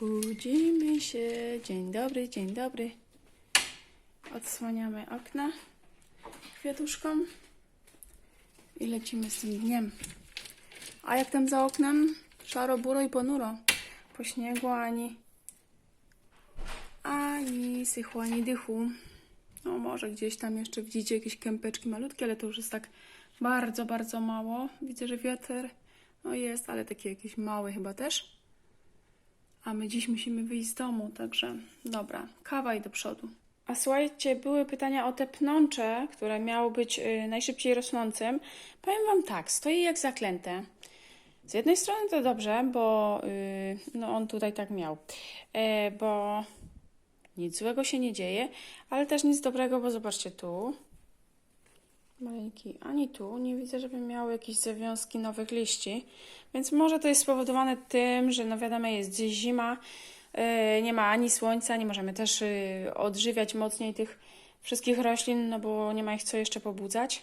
Budzimy się. Dzień dobry, dzień dobry. Odsłaniamy okna kwiatuszką i lecimy z tym dniem. A jak tam za oknem? Szaro, buro i ponuro. Po śniegu ani ani sychu, ani dychu. No może gdzieś tam jeszcze widzicie jakieś kępeczki malutkie, ale to już jest tak bardzo, bardzo mało. Widzę, że wiatr no jest, ale taki jakiś mały chyba też. A my dziś musimy wyjść z domu, także dobra, kawa i do przodu. A słuchajcie, były pytania o te pnącze, które miało być y, najszybciej rosnącym. Powiem Wam tak, stoi jak zaklęte. Z jednej strony to dobrze, bo y, no on tutaj tak miał, e, bo nic złego się nie dzieje, ale też nic dobrego, bo zobaczcie tu, maleńki, ani tu nie widzę, żeby miały jakieś zawiązki nowych liści, więc może to jest spowodowane tym, że no wiadomo jest zima, yy, nie ma ani słońca, nie możemy też yy, odżywiać mocniej tych wszystkich roślin, no bo nie ma ich co jeszcze pobudzać.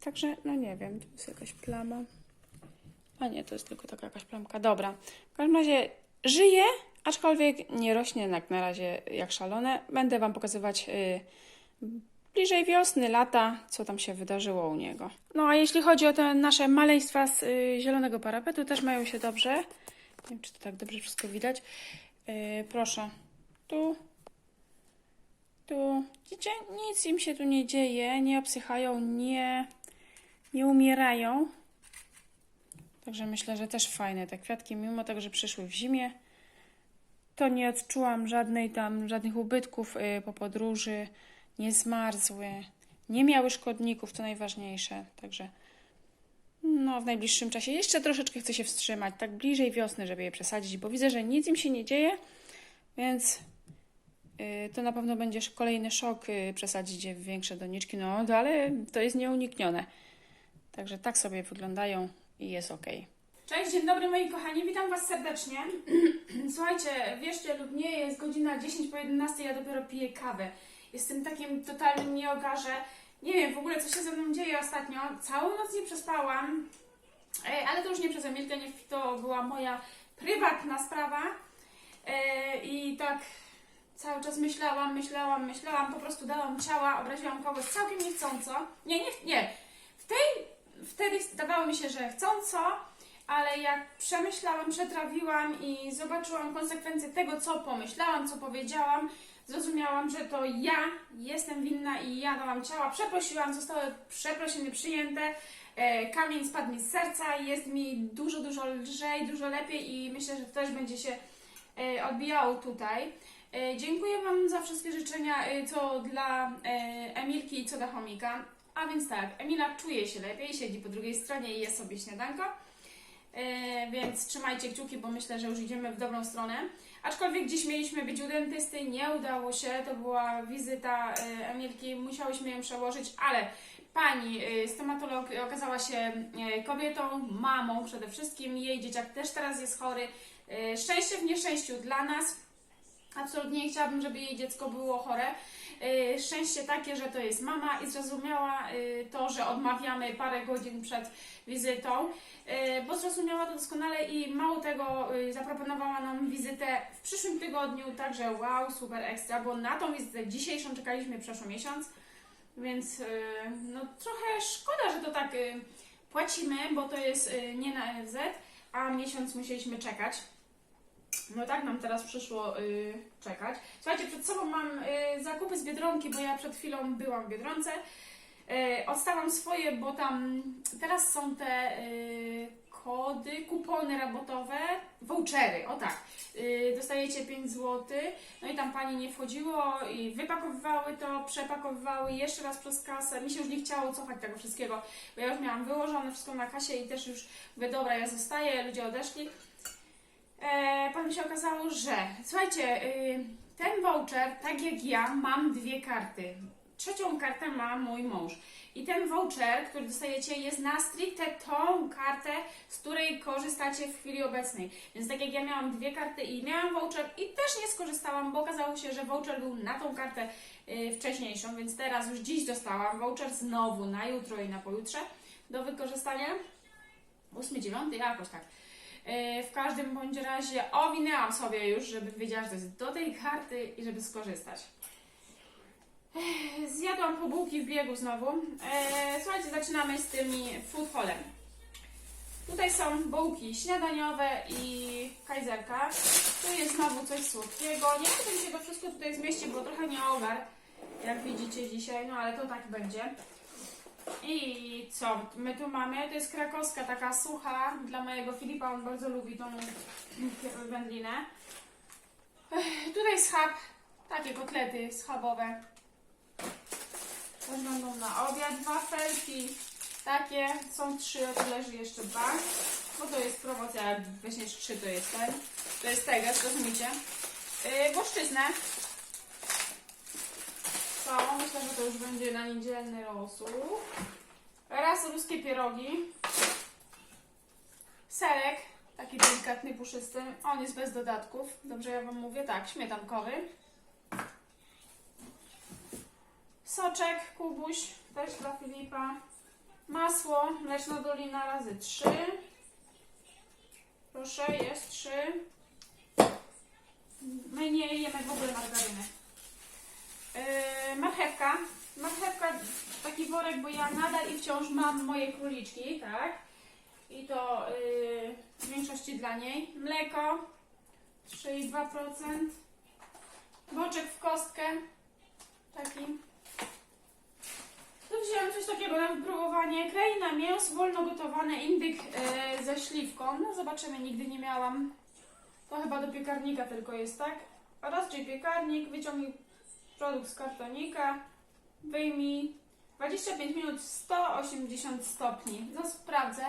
Także, no nie wiem, tu jest jakaś plama. A nie, to jest tylko taka jakaś plamka. Dobra. W każdym razie żyje, aczkolwiek nie rośnie jak na razie jak szalone. Będę Wam pokazywać yy, bliżej wiosny, lata, co tam się wydarzyło u niego. No a jeśli chodzi o te nasze maleństwa z y, zielonego parapetu, też mają się dobrze. Nie wiem, czy to tak dobrze wszystko widać. Yy, proszę. Tu. Tu. Widzicie? Nic im się tu nie dzieje. Nie obsychają, nie, nie umierają. Także myślę, że też fajne te kwiatki, mimo tego, że przyszły w zimie, to nie odczułam żadnej tam, żadnych ubytków y, po podróży, nie zmarzły, nie miały szkodników, to najważniejsze. Także no, w najbliższym czasie jeszcze troszeczkę chcę się wstrzymać, tak bliżej wiosny, żeby je przesadzić, bo widzę, że nic im się nie dzieje, więc y, to na pewno będzie kolejny szok y, przesadzić je w większe doniczki, no no, ale to jest nieuniknione. Także tak sobie wyglądają i jest ok. Cześć, dzień dobry moi kochani, witam Was serdecznie. Słuchajcie, wierzcie lub nie, jest godzina 10 po 11, ja dopiero piję kawę. Jestem takim totalnym nieogarze. Nie wiem w ogóle, co się ze mną dzieje ostatnio. Całą noc nie przespałam, e, ale to już nie przez Emilkę, nie, to była moja prywatna sprawa. E, I tak cały czas myślałam, myślałam, myślałam, po prostu dałam ciała, obraziłam kogoś całkiem niechcąco. Nie, nie, nie. W tej, wtedy zdawało mi się, że chcąco, ale jak przemyślałam, przetrawiłam i zobaczyłam konsekwencje tego, co pomyślałam, co powiedziałam, zrozumiałam, że to ja jestem winna i ja dałam ciała, przeprosiłam, zostały przeprosiny przyjęte, e, kamień spadł mi z serca, jest mi dużo, dużo lżej, dużo lepiej i myślę, że to też będzie się e, odbijało tutaj. E, Dziękuję Wam za wszystkie życzenia, co dla Emilki i co dla chomika. A więc tak, Emila czuje się lepiej, siedzi po drugiej stronie i je sobie śniadanko. E, więc trzymajcie kciuki, bo myślę, że już idziemy w dobrą stronę. Aczkolwiek dziś mieliśmy być u dentysty, nie udało się, to była wizyta e, Emilki, musiałyśmy ją przełożyć, ale pani e, stomatolog okazała się kobietą, mamą przede wszystkim, jej dzieciak też teraz jest chory. Szczęście w nieszczęściu dla nas. Absolutnie nie chciałabym, żeby jej dziecko było chore. Yy, Szczęście takie, że to jest mama i zrozumiała yy, to, że odmawiamy parę godzin przed wizytą, yy, bo zrozumiała to doskonale i mało tego zaproponowała nam wizytę w przyszłym tygodniu, także wow, super ekstra, bo na tą wizytę dzisiejszą czekaliśmy przeszło miesiąc, więc no trochę szkoda, że to tak płacimy, bo to jest nie na NFZ, a miesiąc musieliśmy czekać. No tak nam teraz przyszło y, czekać. Słuchajcie, przed sobą mam y, zakupy z Biedronki, bo ja przed chwilą byłam w Biedronce. Y, swoje, bo tam teraz są te y, kody, kupony rabatowe, vouchery, o tak. Dostajecie 5 zł, no i tam pani nie wchodziło i wypakowywały to, przepakowywały jeszcze raz przez kasę. Mi się już nie chciało cofać tego wszystkiego, bo ja już miałam wyłożone wszystko na kasie i też już mówię, dobra, ja zostaję, ludzie odeszli. E, potem się okazało, że słuchajcie, y, ten voucher, tak jak ja, mam dwie karty. Trzecią kartę ma mój mąż. I ten voucher, który dostajecie, jest na stricte tą kartę, z której korzystacie w chwili obecnej. Więc tak jak ja miałam dwie karty i miałam voucher i też nie skorzystałam, bo okazało się, że voucher był na tą kartę y, wcześniejszą, więc teraz już dziś dostałam voucher znowu na jutro i na pojutrze do wykorzystania. 8, 9, jakoś tak. Yy, w każdym bądź razie owinęłam sobie już, żeby wiedziała, że to jest do tej karty i żeby skorzystać. Zjadłam po bułki w biegu znowu. Eee, słuchajcie, zaczynamy z tymi food hallem. Tutaj są bułki śniadaniowe i kajzerka. Tu jest znowu coś słodkiego. Nie wiem, czy się to wszystko tutaj zmieści, bo trochę nie ogar, jak widzicie dzisiaj, no ale to tak będzie. I co my tu mamy? To jest krakowska taka sucha dla mojego Filipa, on bardzo lubi tą wędlinę. Tutaj schab, takie kotlety schabowe. Też będą na obiad. Wafelki takie są trzy, tu leży jeszcze dwa. Bo to jest promocja, weźmiesz trzy to jest ten. To jest tego, rozumiecie? Yy, Włoszczyznę. To myślę, że to już będzie na niedzielny rosół. Raz ruskie pierogi. Serek, taki delikatny, puszysty. On jest bez dodatków. Dobrze ja Wam mówię? Tak, śmietankowy. Soczek, kubuś, też dla Filipa. Masło, mleczna dolina razy 3. Proszę, jest 3. My nie jemy w ogóle margaryny. Yy, marchewka. Marchewka, taki worek, bo ja nadal i wciąż mam moje króliczki, tak? I to yy, w większości dla niej. Mleko 3,2%. Boczek w kostkę. Taki. Tu wziąłem coś takiego na wypróbowanie. Kraina mięs, wolno gotowane, indyk e, ze śliwką. No zobaczymy, nigdy nie miałam. To chyba do piekarnika tylko jest, tak? Rozczyj piekarnik, wyciągnij produkt z kartonika, wyjmij 25 minut 180 stopni. No sprawdzę.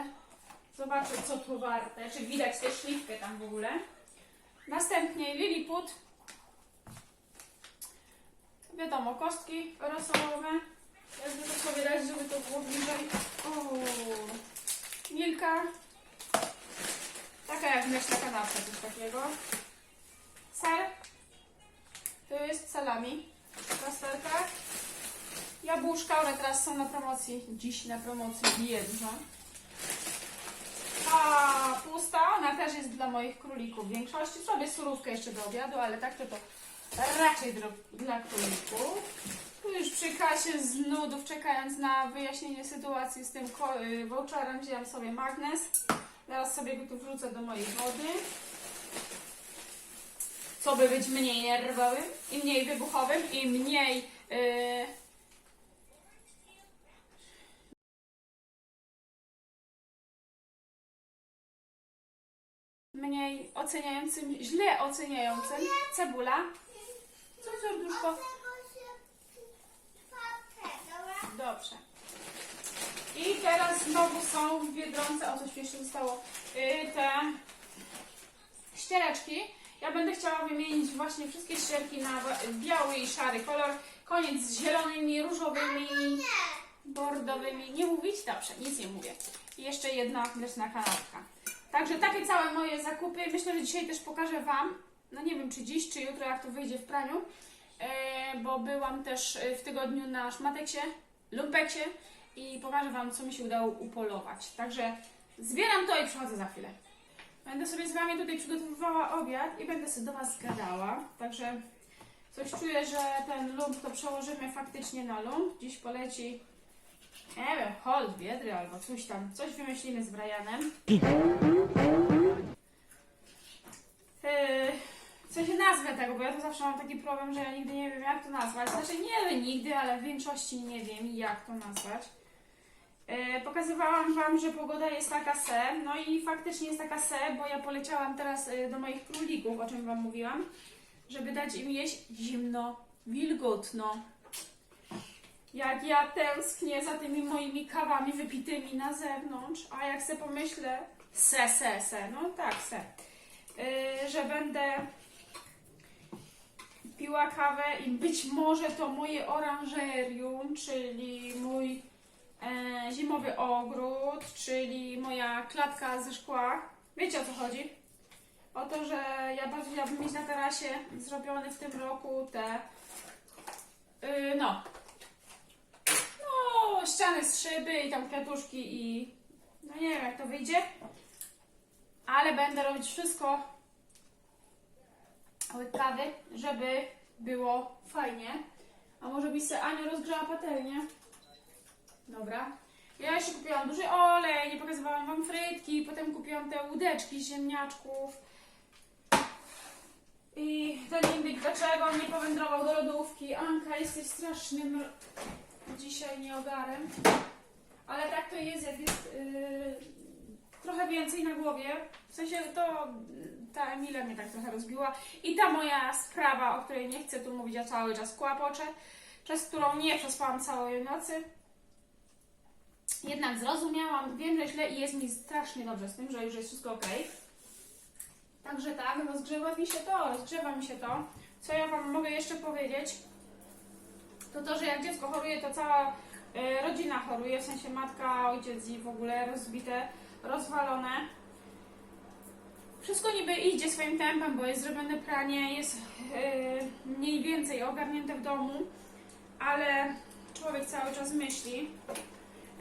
Zobaczę co to warte, czy widać tę śliwkę tam w ogóle. Następnie Lilliput. Wiadomo, kostki rosołowe. Jakby to sobie dać, żeby to było bliżej. Milka. Taka jak mleczna kanapka, coś takiego. Ser. To jest salami. Plasterka. Jabłuszka, one teraz są na promocji. Dziś na promocji jedna. A pusta, ona też jest dla moich królików. W większości sobie surówkę jeszcze do obiadu, ale tak to to raczej dla królików. Tu już przy kasie z nudów, czekając na wyjaśnienie sytuacji z tym y, voucherem, wziąłem sobie magnes. Teraz sobie go tu wrzucę do mojej wody. Co by być mniej nerwowym i mniej wybuchowym i mniej... y, mniej oceniającym, źle oceniającym. Cebula. Co serduszko? Dobrze. I teraz znowu są w Biedronce, o coś jeszcze zostało, yy, te ściereczki. Ja będę chciała wymienić właśnie wszystkie ścierki na biały i szary kolor. Koniec z zielonymi, różowymi, bordowymi. Nie mówić? Dobrze, nic nie mówię. I jeszcze jedna mleczna kanapka. Także takie całe moje zakupy. Myślę, że dzisiaj też pokażę Wam, no nie wiem czy dziś, czy jutro, jak to wyjdzie w praniu, e, bo byłam też e, w tygodniu na szmateksie, lumpeksie i pokażę Wam, co mi się udało upolować. Także zbieram to i przychodzę za chwilę. Będę sobie z Wami tutaj przygotowywała obiad i będę sobie do Was gadała. Także coś czuję, że ten lump to przełożymy faktycznie na lump. Dziś poleci, nie wiem, hol, biedry albo coś tam. Coś wymyślimy z Brianem. Yy, w sensie nazwę tego, bo ja to zawsze mam taki problem, że ja nigdy nie wiem jak to nazwać. Znaczy nie nigdy, ale w większości nie wiem jak to nazwać. Yy, pokazywałam Wam, że pogoda jest taka se, no i faktycznie jest taka se, bo ja poleciałam teraz yy, do moich królików, o czym Wam mówiłam, żeby dać im jeść zimno, wilgotno. Jak ja tęsknię za tymi moimi kawami wypitymi na zewnątrz, a jak se pomyślę, se, se, se, no tak, se, yy, że będę piła kawę i być może to moje oranżerium, czyli mój e, zimowy ogród, czyli moja klatka ze szkła. Wiecie o co chodzi? O to, że ja bardzo chciałabym mieć na tarasie zrobione w tym roku te, yy, no, no, ściany z szyby i tam kwiatuszki i no nie wiem jak to wyjdzie. ale będę robić wszystko łykawy, żeby było fajnie. A może byś se Aniu rozgrzała patelnię? Dobra. Ja jeszcze kupiłam duży olej, nie pokazywałam wam frytki, potem kupiłam te łódeczki ziemniaczków. I ten indyk dlaczego nie powędrował do lodówki? Anka, jesteś strasznym dzisiaj nieogarem. Ale tak to jest, jak jest yy, trochę więcej na głowie. W sensie to yy, ta Emilia mnie tak trochę rozbiła. I ta moja sprawa, o której nie chcę tu mówić, ja cały czas kłapoczę, przez którą nie przespałam całej nocy. Jednak zrozumiałam, wiem, że źle i jest mi strasznie dobrze z tym, że już jest wszystko ok. Także tak, rozgrzewa mi się to, rozgrzewa mi się to. Co ja Wam mogę jeszcze powiedzieć? To to, że jak dziecko choruje, to cała e, rodzina choruje, w sensie matka, ojciec i w ogóle rozbite, rozwalone. Wszystko niby idzie swoim tempem, bo jest zrobione pranie, jest e, mniej więcej ogarnięte w domu, ale człowiek cały czas myśli.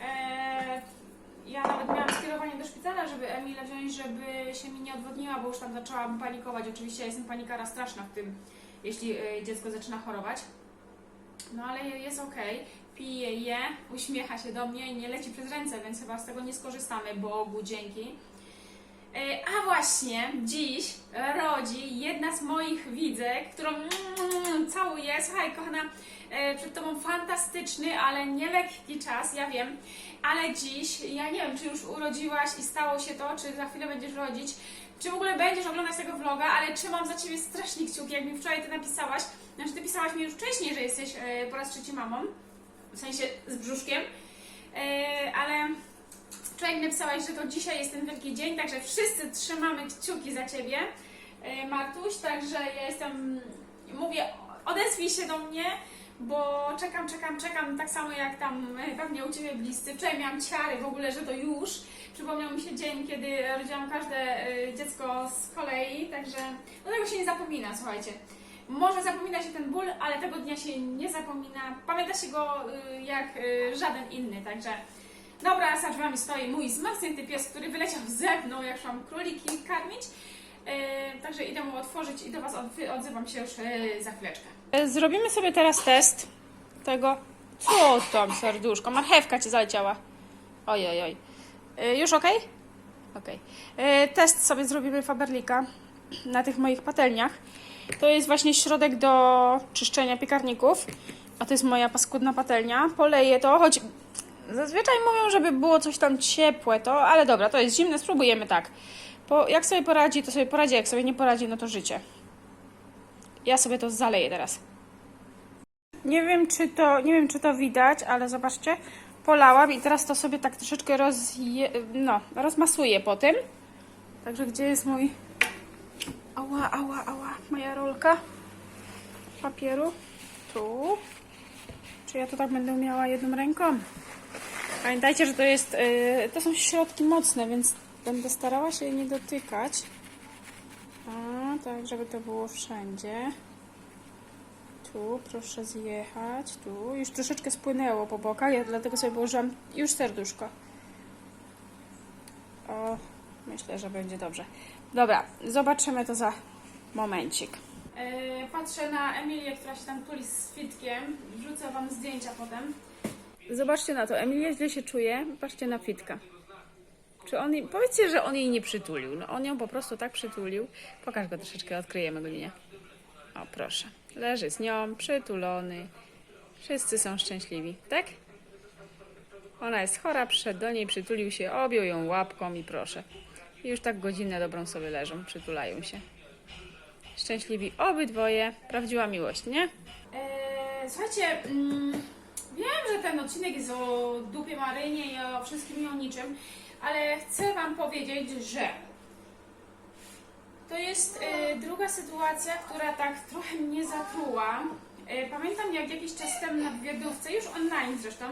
E, ja nawet miałam skierowanie do szpitala, żeby Emilę wziąć, żeby się mi nie odwodniła, bo już tam zaczęłam panikować. Oczywiście ja jestem panikara straszna w tym, jeśli e, dziecko zaczyna chorować. No ale jest okej, pije, je, uśmiecha się do mnie i nie leci przez ręce, więc chyba z tego nie skorzystamy, Bogu dzięki. E, A właśnie, dziś rodzi jedna z moich widzek, którą mm, całuję. Słuchaj, kochana, e, przed Tobą fantastyczny, ale nie lekki czas, ja wiem. Ale dziś, ja nie wiem, czy już urodziłaś i stało się to, czy za chwilę będziesz rodzić, czy w ogóle będziesz oglądać tego vloga, ale trzymam za Ciebie strasznie kciuki, jak mi wczoraj Ty napisałaś. Znaczy, Ty pisałaś mi już wcześniej, że jesteś e, po raz trzeci mamą, w sensie z brzuszkiem, ale wczoraj napisałaś, że to dzisiaj jest ten wielki dzień, także wszyscy trzymamy kciuki za Ciebie, e, Martuś, także ja jestem, mówię, odezwij się do mnie, bo czekam, czekam, czekam, tak samo jak tam e, pewnie u Ciebie bliscy. Wczoraj miałam ciary w ogóle, że to już. Przypomniał mi się dzień, kiedy rodziłam każde e, dziecko z kolei, także no tego się nie zapomina, słuchajcie. Może zapomina się ten ból, ale tego dnia się nie zapomina. Pamięta się go y, jak y, żaden inny, także dobra, za drzwiami stoi mój zmarznięty pies, który wyleciał ze mną, jak szłam króliki karmić. E, także idę mu otworzyć i do Was od- odzywam się już e, za chwileczkę. Zrobimy sobie teraz test tego. Co tam, serduszko? Marchewka Ci zaleciała. Oj, oj, oj. E, Już ok? Ok. E, Test sobie zrobimy Faberlika na tych moich patelniach. To jest właśnie środek do czyszczenia piekarników. A to jest moja paskudna patelnia. Poleję to, choć zazwyczaj mówią, żeby było coś tam ciepłe to, ale dobra, to jest zimne, spróbujemy tak. Bo jak sobie poradzi, to sobie poradzi, jak sobie nie poradzi, no to życie. Ja sobie to zaleję teraz. Nie wiem, czy to, nie wiem, czy to widać, ale zobaczcie, polałam i teraz to sobie tak troszeczkę rozje, no, rozmasuję po tym. Także gdzie jest mój... Ała, ała, ała, moja rolka papieru? Tu. Czy ja to tak będę miała jedną ręką? Pamiętajcie, że to jest, yy, to są środki mocne, więc będę starała się je nie dotykać. A, tak, żeby to było wszędzie. Tu proszę zjechać, tu. Już troszeczkę spłynęło po bokach, ja dlatego sobie położyłam już serduszko. O, myślę, że będzie dobrze. Dobra, zobaczymy to za momencik. E, patrzę na Emilię, która się tam tuli z fitkiem. Wrzucę Wam zdjęcia potem. Zobaczcie na to, Emilia źle się czuje. Patrzcie na fitka. Czy on. Powiedzcie, że on jej nie przytulił. No on ją po prostu tak przytulił. Pokaż go troszeczkę, odkryjemy go, nie? O, proszę. Leży z nią, przytulony. Wszyscy są szczęśliwi, tak? Ona jest chora, przyszedł do niej, przytulił się, objął ją łapką i proszę. I już tak godzinę dobrą sobie leżą, przytulają się. Szczęśliwi obydwoje. Prawdziwa miłość, nie? Eee, słuchajcie, mm, wiem, że ten odcinek jest o dupie Marynie i o wszystkim i o niczym, ale chcę Wam powiedzieć, że to jest e, druga sytuacja, która tak trochę mnie zatruła. E, pamiętam jak jakiś czas temu na wywiadówce, już online zresztą,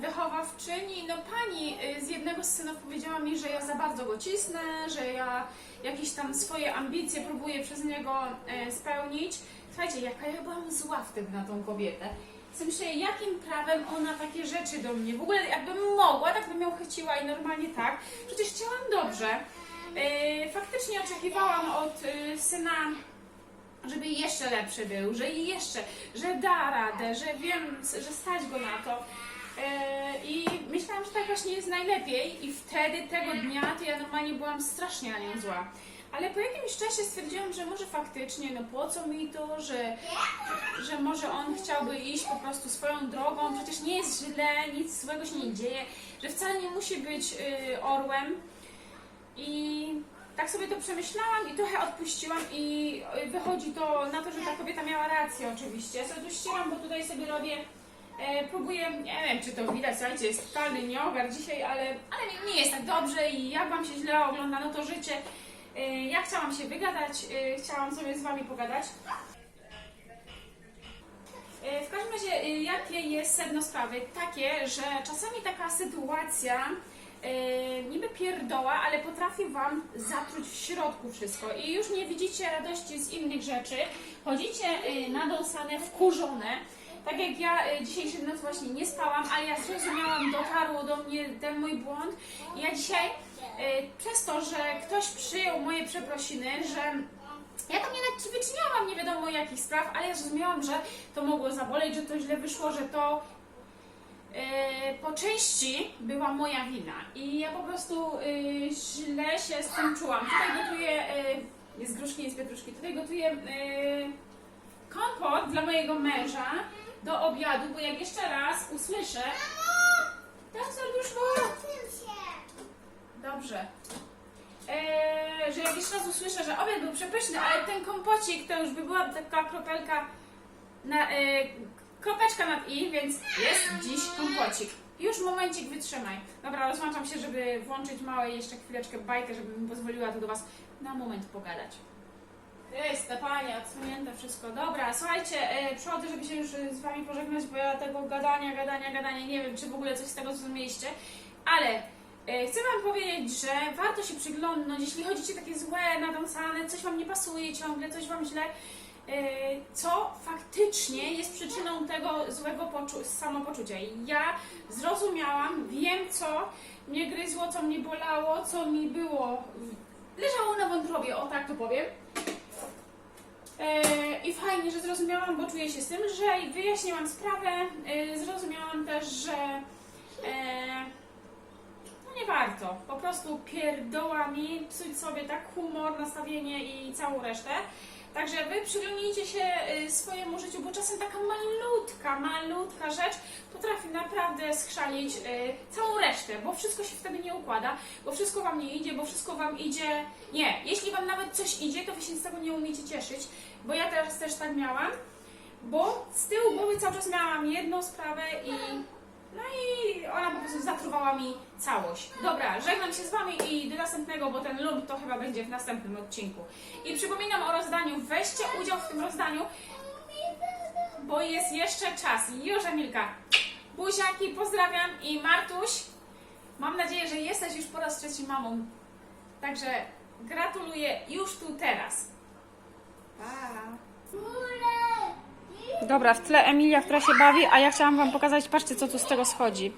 wychowawczyni, no pani y, z jednego z synów powiedziała mi, że ja za bardzo go cisnę, że ja jakieś tam swoje ambicje próbuję przez niego e, spełnić. Słuchajcie, jaka ja byłam zła wtedy na tą kobietę. Sobie myślę, jakim prawem ona takie rzeczy do mnie, w ogóle jakbym mogła, tak bym ją chyciła i normalnie tak. Przecież chciałam dobrze. Yy, faktycznie oczekiwałam od yy, syna, żeby jeszcze lepszy był, że jeszcze, że da radę, że wiem, że stać go na to. Yy, I myślałam, że tak właśnie jest najlepiej i wtedy tego dnia to ja normalnie byłam strasznie na nią zła. Ale po jakimś czasie stwierdziłam, że może faktycznie, no po co mi to, że, że może on chciałby iść po prostu swoją drogą, przecież nie jest źle, nic złego się nie dzieje, że wcale nie musi być yy, orłem. I tak sobie to przemyślałam i trochę odpuściłam i y, wychodzi to na to, że ta kobieta miała rację oczywiście. Ja ścieram, bo tutaj sobie robię, e, próbuję, nie wiem czy to widać, słuchajcie, jest totalny nieogar dzisiaj, ale, ale nie jest tak dobrze i jak Wam się źle ogląda, no to życie. E, ja chciałam się wygadać, e, chciałam sobie z Wami pogadać. E, W każdym razie, y, jakie jest sedno sprawy? Takie, że czasami taka sytuacja niby pierdoła, ale potrafi Wam zatruć w środku wszystko i już nie widzicie radości z innych rzeczy. Chodzicie nadąsane, wkurzone. Tak jak ja dzisiejszej nocy właśnie nie spałam, ale ja zrozumiałam, dotarło do mnie ten mój błąd. Ja dzisiaj, przez to, że ktoś przyjął moje przeprosiny, że ja tam nie wyczyniałam nie wiadomo jakich spraw, ale ja zrozumiałam, że to mogło zaboleć, że to źle wyszło, że to e, po części była moja wina. I ja po prostu e, źle się z tym czułam. Tutaj gotuję, e, jest gruszki, jest pietruszki, tutaj gotuję e, kompot dla mojego męża do obiadu, bo jak jeszcze raz usłyszę... Tak, serduszko? Dobrze. Eee, że jak jeszcze raz usłyszę, że obiad był przepyszny, ale ten kompocik to już by była taka kropelka na, e, kropeczka nad i, więc jest dziś kompocik. Już momencik wytrzymaj. Dobra, rozłączam się, żeby włączyć małe jeszcze chwileczkę bajkę, żeby mi pozwoliła tu do Was na moment pogadać. Jest, Stefania, odsunięte wszystko. Dobra, słuchajcie, e, przychodzę, żeby się już z Wami pożegnać, bo ja tego gadania, gadania, gadania, nie wiem, czy w ogóle coś z tego zrozumieliście, ale chcę Wam powiedzieć, że warto się przyglądnąć, jeśli chodzicie takie złe, nadąsane, coś Wam nie pasuje ciągle, coś Wam źle, e, co faktycznie jest przyczyną tego złego poczu- samopoczucia. Ja zrozumiałam, wiem co mnie gryzło, co mnie bolało, co mi było, leżało na wątrobie, o tak to powiem. E, I fajnie, że zrozumiałam, bo czuję się z tym, że wyjaśniłam sprawę. E, Zrozumiałam też, że e, nie warto. Po prostu pierdołami psuć sobie tak humor, nastawienie i całą resztę. Także wy przyglądnijcie się e, swojemu życiu, bo czasem taka malutka, malutka rzecz potrafi naprawdę schrzanić e, całą resztę, bo wszystko się wtedy nie układa, bo wszystko wam nie idzie, bo wszystko wam idzie. Nie, jeśli wam nawet coś idzie, to wy się z tego nie umiecie cieszyć, bo ja teraz też tak miałam, bo z tyłu głowy cały czas miałam jedną sprawę i no i ona po prostu zatruwała mi całość. Dobra, żegnam się z Wami i do następnego, bo ten lub to chyba będzie w następnym odcinku. I przypominam o rozdaniu. Weźcie udział w tym rozdaniu, bo jest jeszcze czas. Już Emilka. Buziaki, pozdrawiam i Martuś, mam nadzieję, że jesteś już po raz trzeci mamą. Także gratuluję już tu teraz. Pa. Dobra, w tle Emilia, która się bawi, a ja chciałam Wam pokazać, patrzcie co tu z tego schodzi.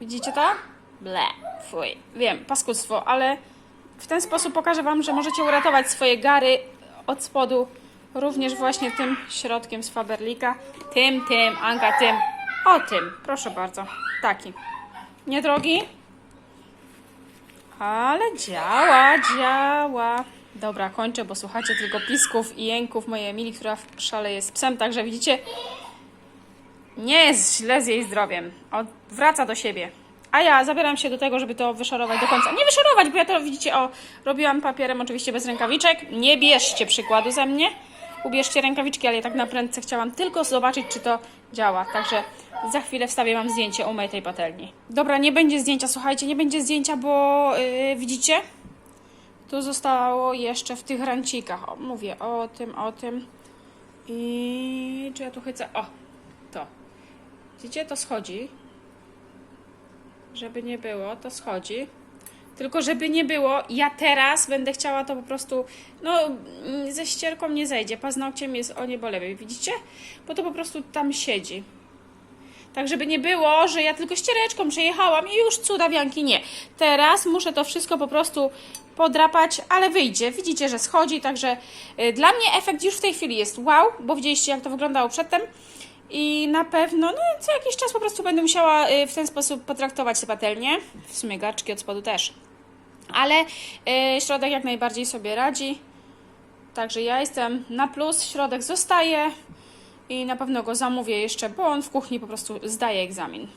Widzicie to? Ble, fuj. Wiem, paskudztwo, ale w ten sposób pokażę Wam, że możecie uratować swoje gary od spodu również właśnie tym środkiem z Faberlika. Tym, tym, Anka, tym. O tym, proszę bardzo. Taki. Niedrogi, ale działa, działa. Dobra, kończę, bo słuchacie tylko pisków i jęków mojej Emilii, która w szale z psem, także widzicie, nie jest źle z jej zdrowiem. Od, wraca do siebie. A ja zabieram się do tego, żeby to wyszarować do końca. Nie wyszarować, bo ja to widzicie, o, robiłam papierem oczywiście bez rękawiczek. Nie bierzcie przykładu ze mnie. Ubierzcie rękawiczki, ale ja tak na prędce chciałam tylko zobaczyć, czy to działa. Także za chwilę wstawię Wam zdjęcie umytej patelni. Dobra, nie będzie zdjęcia, słuchajcie, nie będzie zdjęcia, bo yy, widzicie? Tu zostało jeszcze w tych rancikach. O, mówię o tym, o tym. I czy ja tu chcę? O, to. Widzicie, to schodzi. Żeby nie było, to schodzi. Tylko żeby nie było, ja teraz będę chciała to po prostu, no mm, ze ścierką nie zejdzie, paznokciem jest o niebo lepiej, widzicie? Bo to po prostu tam siedzi. Tak, żeby nie było, że ja tylko ściereczką przejechałam i już cudawianki nie. Teraz muszę to wszystko po prostu podrapać, ale wyjdzie. Widzicie, że schodzi, także y, dla mnie efekt już w tej chwili jest wow, bo widzieliście jak to wyglądało przedtem. I na pewno, no co jakiś czas po prostu będę musiała y, w ten sposób potraktować te patelnie. W sumie garczki od spodu też. Ale y, środek jak najbardziej sobie radzi. Także ja jestem na plus, środek zostaje i na pewno go zamówię jeszcze, bo on w kuchni po prostu zdaje egzamin.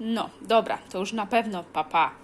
No, dobra, to już na pewno papa. Pa.